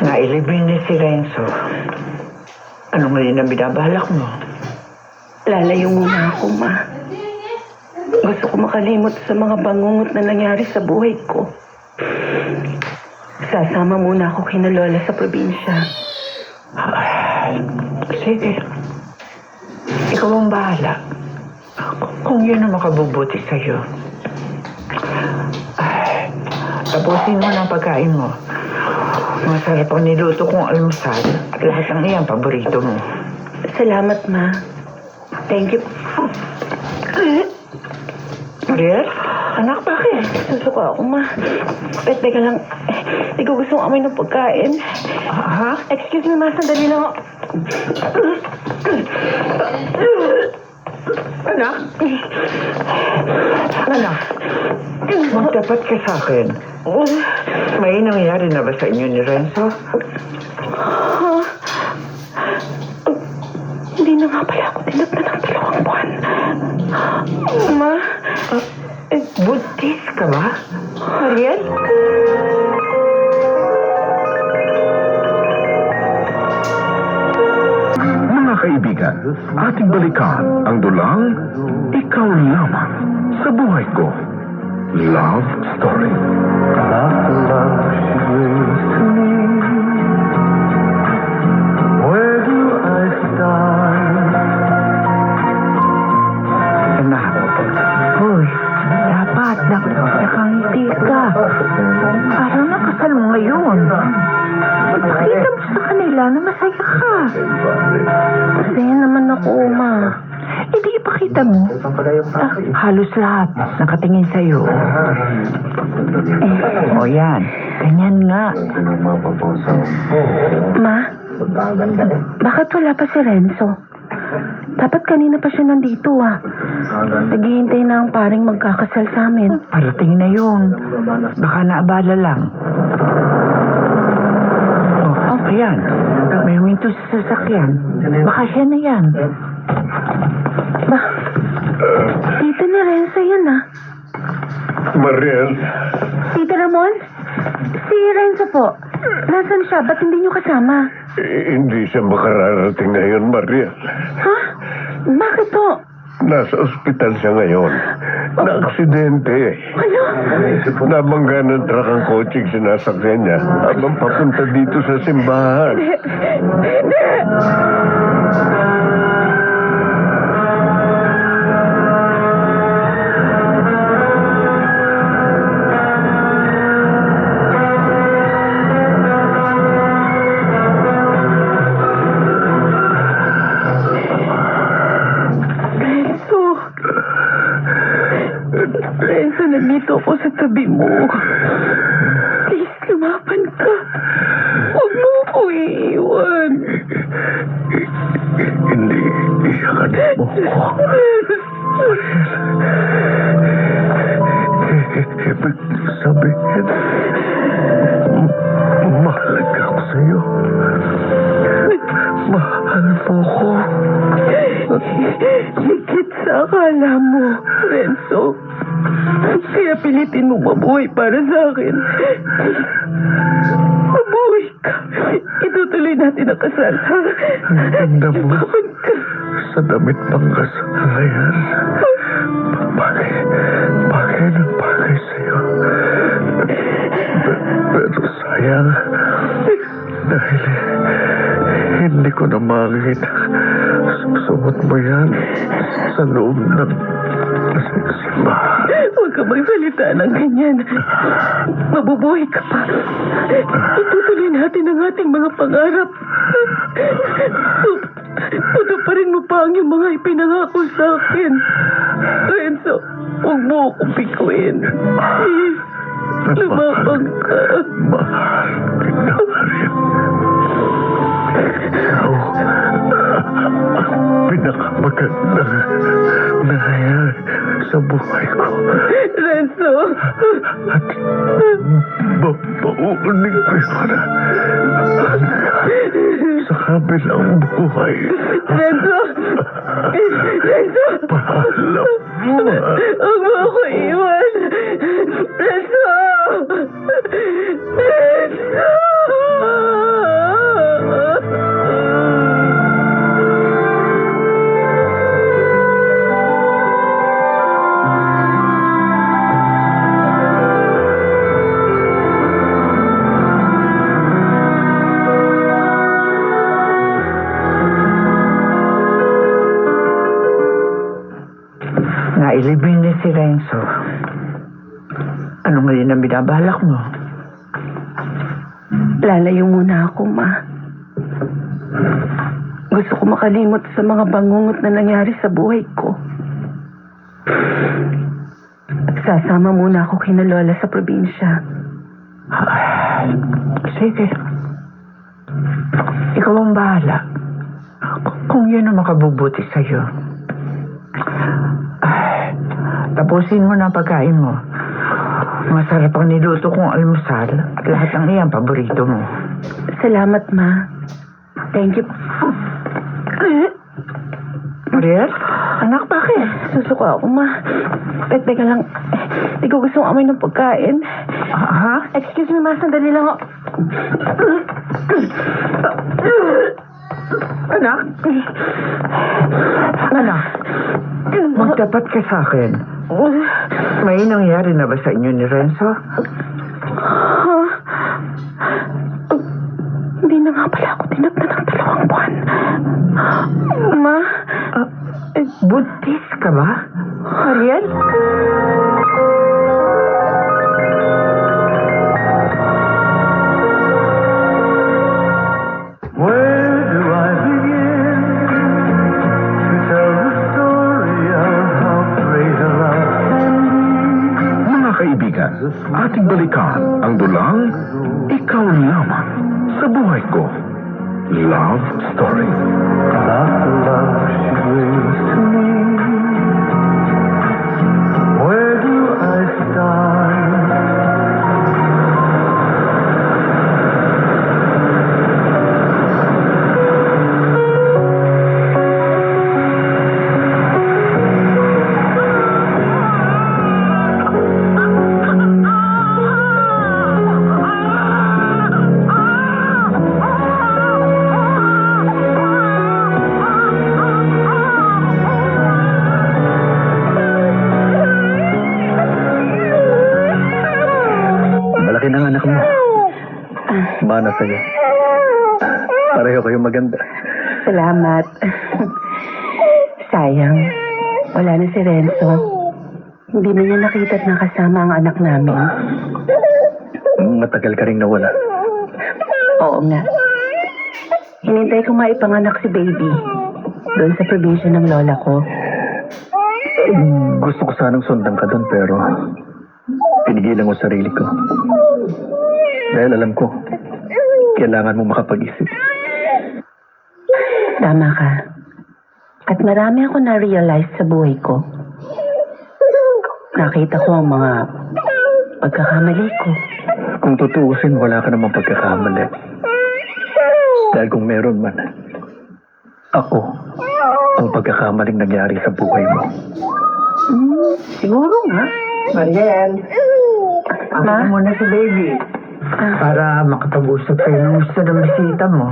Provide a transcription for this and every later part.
Nailibing ni si Renzo. Ano ngayon ang binabalak mo? Lalayo muna ako, ma. Gusto ko makalimot sa mga bangungot na nangyari sa buhay ko. Sasama muna ako kina Lola sa probinsya. Sige. Ikaw ang bahala. Kung yun ang makabubuti sa'yo. Ay, tapusin mo ng pagkain mo. Masarap ang niluto kong almusal at lahat ng iyan paborito mo. Salamat, ma. Thank you. Mariel? Anak, bakit? Susuka ako, ma. Eh, teka lang. Hindi ko gustong amoy ng pagkain. Ha? Excuse me, ma. Sandali lang ako. Anak? Anak? Magtapat ka sa akin. May nangyari na ba sa inyo ni Renzo? Hindi na nga pala ako tinagnan ng dalawang buwan. Ma, Buntis ka ba? Mariel? Mga kaibigan, ating balikan ang dulang Ikaw Lamang sa Buhay Ko. Love Story. Anak. Hoy, dapat nak nakangiti ka. Parang nakasal mo ngayon. Ipakita kanila na masaya ka. Masaya naman ako, ma. Hindi ipakita mo. Ah, halos lahat nakatingin sa'yo. O yan, ganyan nga. Ma, bakit wala pa si Renzo? Dapat kanina pa siya nandito, ah. Naghihintay na ang paring magkakasal sa amin. Parating na yun. Baka naabala lang. Ayan. May huminto sa sasakyan. Baka siya na yan. Ba, tito ni Renzo yan, ah. Mariel, Tito Ramon? Si Renzo po. Nasaan siya? Ba't hindi niyo kasama? eh, hindi siya makararating ngayon, Mariel. Ha? Bakit po? Nasa ospital siya ngayon. Na-aksidente. Ano? Nabangga ng truck ang kotseng sinasakyan niya habang papunta dito sa simbahan. Renzo. Iiwan. Hindi iyakan mo ko. Ibig sabihin, mahalaga ako sa'yo. Mahal mo ko. Higit sa akala mo, Renzo. Kaya pilitin mo mabuhay para sa akin. Natin ang kasal, ha? Ang ganda mo sa damit pang kasalayan. Bagay, bagay na bagay sa'yo. Pe- Pero sayang, dahil hindi ko na makita. Suot mo yan sa loob ng simbahan. Huwag ka magsalita ng ganyan. Mabubuhay ka pa. Itutuloy natin ang ating mga pangarap. Tutuparin mo pa ang iyong mga ipinangako sa akin. Renzo, huwag mo akong bikuin. Please, lumabang ka. Mahal kita, pinakamagandang nangyayari sa buhay ko. Renzo, At babaunin ko yun sa kabilang buhay. Renzo, Renzo, Paalam mo. huwag mo ako iwan. Renzo. Ano ngayon ang binabalak mo? Lalayo muna ako, ma. Gusto ko makalimot sa mga bangungot na nangyari sa buhay ko. At sasama muna ako kina Lola sa probinsya. Sige. Ikaw ang bahala. Kung yun ang makabubuti sa'yo. Tapusin mo na pagkain mo. Masarap ang niluto kong almusal at lahat ng iyan paborito mo. Salamat, ma. Thank you. Mariel? Anak, bakit? Susuko ako, ma. Tek, teka lang. Hindi ko gustong amoy ng pagkain. Ha? Excuse me, ma. Sandali lang ako. Anak? Anak, magtapat ka sa akin. May nangyari na ba sa inyo ni Renzo? Hindi na nga pala ako tinagda ng dalawang buwan. Ma, Ah, buntis ka ba? Love Story. About the love she brings to me. Where do I start? Sa'yo. Pareho kayo maganda. salamat. Sayang. Wala na si Renzo. Hindi na niya nakita at nakasama ang anak namin. Matagal ka rin nawala. Oo nga. Hinintay ko maipanganak si baby. Doon sa probinsya ng lola ko. Gusto ko sanang sundan ka doon pero pinigilan ko sarili ko. Dahil alam ko, kailangan mo makapag-isip. Tama ka. At marami ako na-realize sa buhay ko. Nakita ko ang mga pagkakamali ko. Kung tutuusin, wala ka namang pagkakamali. Dahil kung meron man, ako ang pagkakamaling nangyari sa buhay mo. Hmm, siguro nga. Mariel? Ma? Ako muna si baby. Para makapag-usap kayo ng gusto ng bisita mo.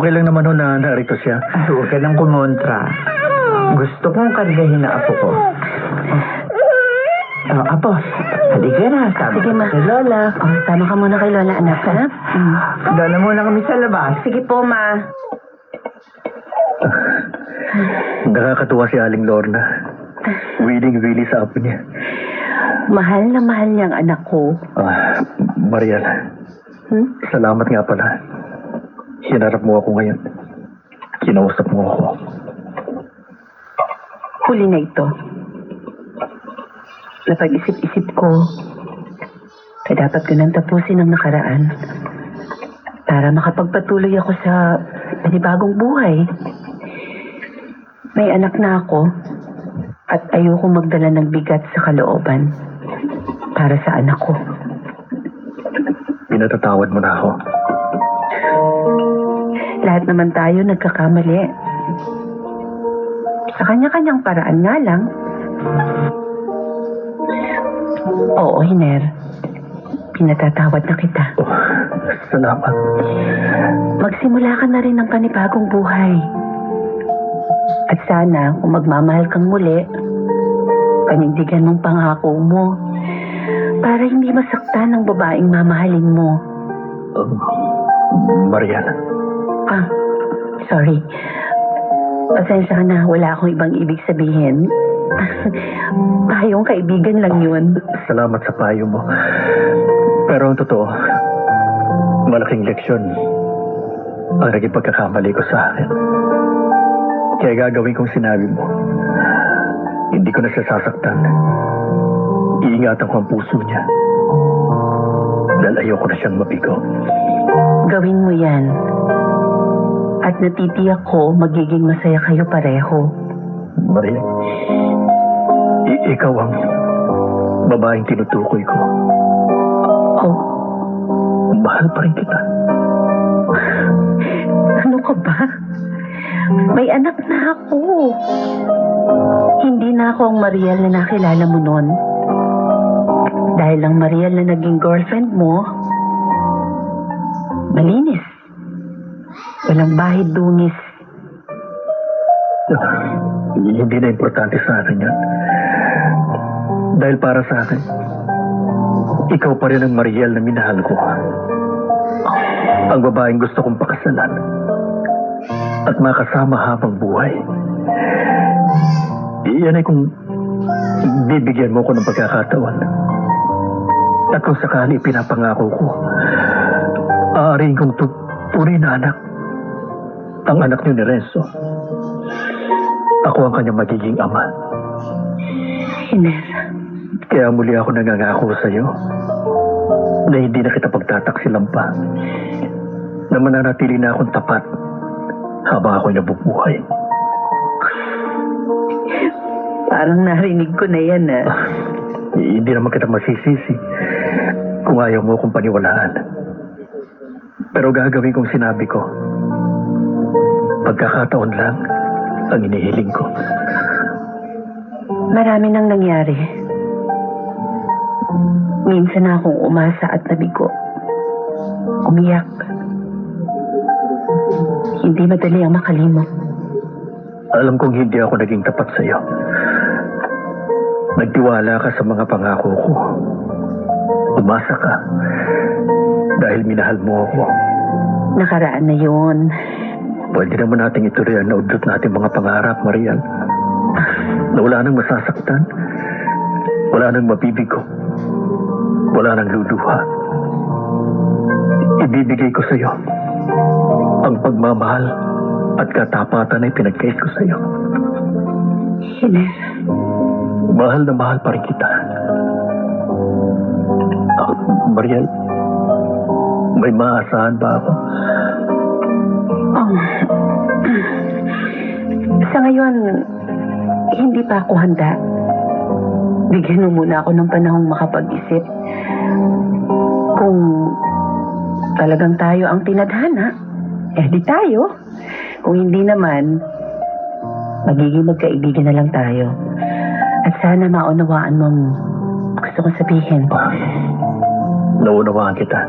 Okay lang naman ho na narito siya. Huwag ka nang kumontra. Gusto kong kargahin na apo ko. Oh, apo, halika na. Sabi Sige, ma. ko kay Lola. Oh, sama ka muna kay Lola, anak, ha? Mm. Doon na muna kami sa labas. Sige po, ma. Nakakatuwa si Aling Lorna. Willing-willy sa apo niya. Mahal na mahal niya ang anak ko. Ah, Mariel, Hmm? salamat nga pala. Hinarap mo ako ngayon. Kinausap mo ako. Huli na ito. Napag-isip-isip ko, kaya dapat ko nang tapusin ang nakaraan para makapagpatuloy ako sa panibagong buhay. May anak na ako at ayoko magdala ng bigat sa kalooban para sa anak ko. Pinatatawad mo na ako. Lahat naman tayo nagkakamali. Sa kanya-kanyang paraan nga lang. Oo, Hiner. Pinatatawad na kita. Oh, salamat. Magsimula ka na rin ng panibagong buhay. At sana, kung magmamahal kang muli, panindigan mong pangako mo para hindi masaktan ng babaeng mamahalin mo. Uh, Mariel, Ah, sorry. Pasensya ka na, wala akong ibang ibig sabihin. Tayong kaibigan lang yun. Salamat sa payo mo. Pero ang totoo, malaking leksyon ang naging pagkakamali ko sa akin. Kaya gagawin kong sinabi mo. Hindi ko na siya sasaktan. Iingatan ko ang puso niya. Dahil ayoko na siyang mabigo. Gawin mo yan. At natitiyak ko, magiging masaya kayo pareho. Maria, i- ikaw ang babaeng tinutukoy ko. Oh, Mahal pa rin kita. ano ka ba? May anak na ako. Hindi na ako ang Mariel na nakilala mo noon. Dahil ang Mariel na naging girlfriend mo, malinis. Walang bahid dungis. Hindi na importante sa akin yan. Dahil para sa akin, ikaw pa rin ang Mariel na minahal ko. Ang babaeng gusto kong pakasalan at makasama habang buhay. Iyan ay kung bibigyan mo ko ng pagkakataon. At kung sakali pinapangako ko, aariin kong tu- tunay na anak. Ang anak niyo ni Renzo. Ako ang kanyang magiging ama. Ines, Kaya muli ako nangangako sa iyo na hindi na kita pagtataksilan pa. Na mananatili na akong tapat habang ako'y nabubuhay. parang narinig ko na yan ah. Hindi naman kita masisisi kung ayaw mo akong paniwalaan. Pero gagawin kong sinabi ko. Pagkakataon lang ang inihiling ko. Marami nang nangyari. Minsan na akong umasa at nabigo. Umiyak. Hindi madali ang makalimot. Alam kong hindi ako naging tapat sa iyo. Nagtiwala ka sa mga pangako ko. Umasa ka. Dahil minahal mo ako. Nakaraan na yun. Pwede naman nating ituloy ang naudot natin mga pangarap, Marian. Na wala nang masasaktan. Wala nang mabibigo. Wala nang luluha. Ibibigay ko sa iyo ang pagmamahal at katapatan ay pinagkait ko sa iyo. Mahal na mahal pa rin kita. Ah, Mariel, may maasahan ba ako? um, sa ngayon, hindi pa ako handa. Bigyan mo muna ako ng panahong makapag-isip. Kung talagang tayo ang tinadhana, eh di tayo. Kung hindi naman, magiging magkaibigan na lang tayo. At sana maunawaan mo ang gusto kong sabihin. Naunawaan kita.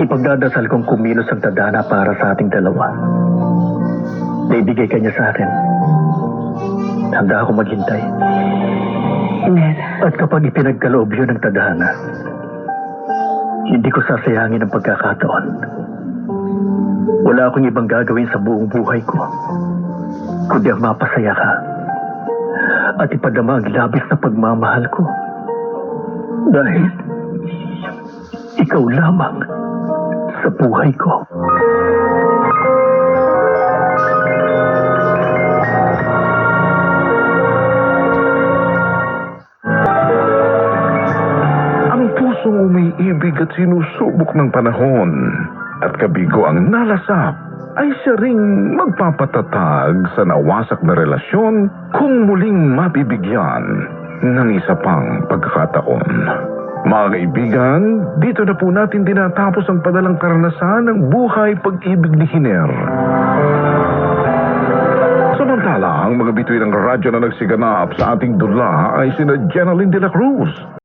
Ipagdadasal kong kumilos ang tadhana para sa ating dalawa. Naibigay ka niya sa akin. Handa ako maghintay. Ines, At kapag ipinagkaloob yun ng tadhana, hindi ko sasayangin ang pagkakataon. Wala akong ibang gagawin sa buong buhay ko, kundi ang mapasaya ka at ipadama ang labis na pagmamahal ko. Dahil ikaw lamang sa buhay ko. Ang pusong umiibig at sinusubok ng panahon at kabigo ang nalasap ay siya ring magpapatatag sa nawasak na relasyon kung muling mabibigyan ng isa pang pagkakataon. Mga kaibigan, dito na po natin tinatapos ang padalang karanasan ng buhay pag-ibig ni Hiner. Samantala, ang mga bituin ng radyo na nagsiganap sa ating dula ay sina Jenaline de la Cruz,